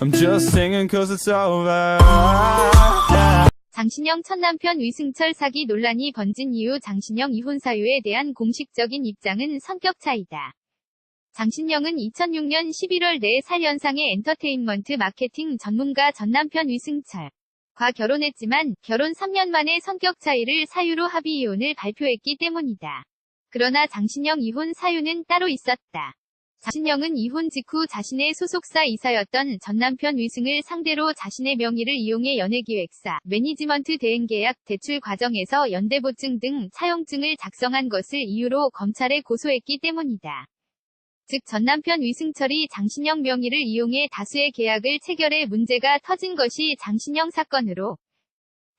I'm just singing cause it's over. 장신영 첫 남편 위승철 사기 논란이 번진 이후 장신영 이혼 사유에 대한 공식적인 입장은 성격 차이다. 장신영은 2006년 11월 4살 연상의 엔터테인먼트 마케팅 전문가 전 남편 위승철. 과 결혼했지만 결혼 3년 만에 성격 차이를 사유로 합의 이혼을 발표했기 때문이다. 그러나 장신영 이혼 사유는 따로 있었다. 장신영은 이혼 직후 자신의 소속사 이사였던 전 남편 위승을 상대로 자신의 명의를 이용해 연예기획사, 매니지먼트 대행계약, 대출 과정에서 연대보증 등 차용증을 작성한 것을 이유로 검찰에 고소했기 때문이다. 즉 전 남편 위승철이 장신영 명의를 이용해 다수의 계약을 체결해 문제가 터진 것이 장신영 사건으로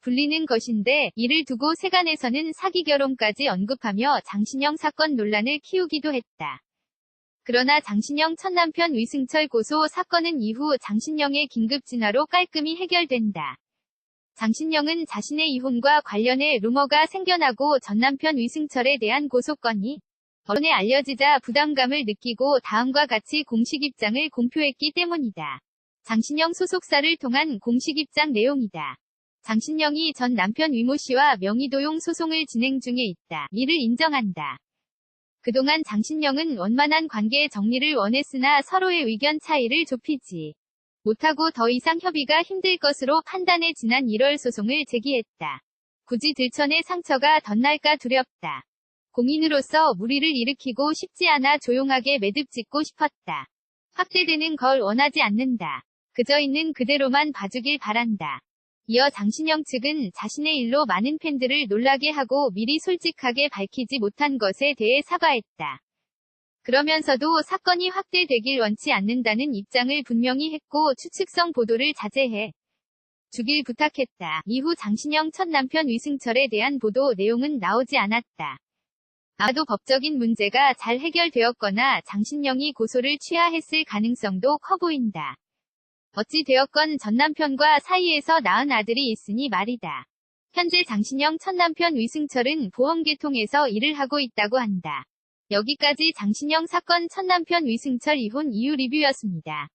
불리는 것인데 이를 두고 세간에서는 사기 결혼까지 언급하며 장신영 사건 논란을 키우기도 했다. 그러나 장신영 첫 남편 위승철 고소 사건은 이후 장신영의 긴급 진화로 깔끔히 해결된다. 장신영은 자신의 이혼과 관련해 루머가 생겨나고 전 남편 위승철에 대한 고소건이 언론에 알려지자 부담감을 느끼고 다음과 같이 공식 입장을 공표했기 때문이다. 장신영 소속사를 통한 공식 입장 내용이다. 장신영이 전 남편 위모 씨와 명의도용 소송을 진행 중에 있다. 이를 인정한다. 그동안 장신영은 원만한 관계 정리를 원했으나 서로의 의견 차이를 좁히지 못하고 더 이상 협의가 힘들 것으로 판단해 지난 1월 소송을 제기했다. 굳이 들천의 상처가 덧날까 두렵다. 공인으로서 무리를 일으키고 싶지 않아 조용하게 매듭 짓고 싶었다. 확대되는 걸 원하지 않는다. 그저 있는 그대로만 봐주길 바란다. 이어 장신영 측은 자신의 일로 많은 팬들을 놀라게 하고 미리 솔직하게 밝히지 못한 것에 대해 사과했다. 그러면서도 사건이 확대되길 원치 않는다는 입장을 분명히 했고 추측성 보도를 자제해 주길 부탁했다. 이후 장신영 첫 남편 위승철에 대한 보도 내용은 나오지 않았다. 아마도 법적인 문제가 잘 해결되었거나 장신영이 고소를 취하했을 가능성도 커 보인다. 어찌 되었건 전 남편과 사이에서 낳은 아들이 있으니 말이다. 현재 장신영 첫 남편 위승철은 보험계통에서 일을 하고 있다고 한다. 여기까지 장신영 사건 첫 남편 위승철 이혼 이유 리뷰였습니다.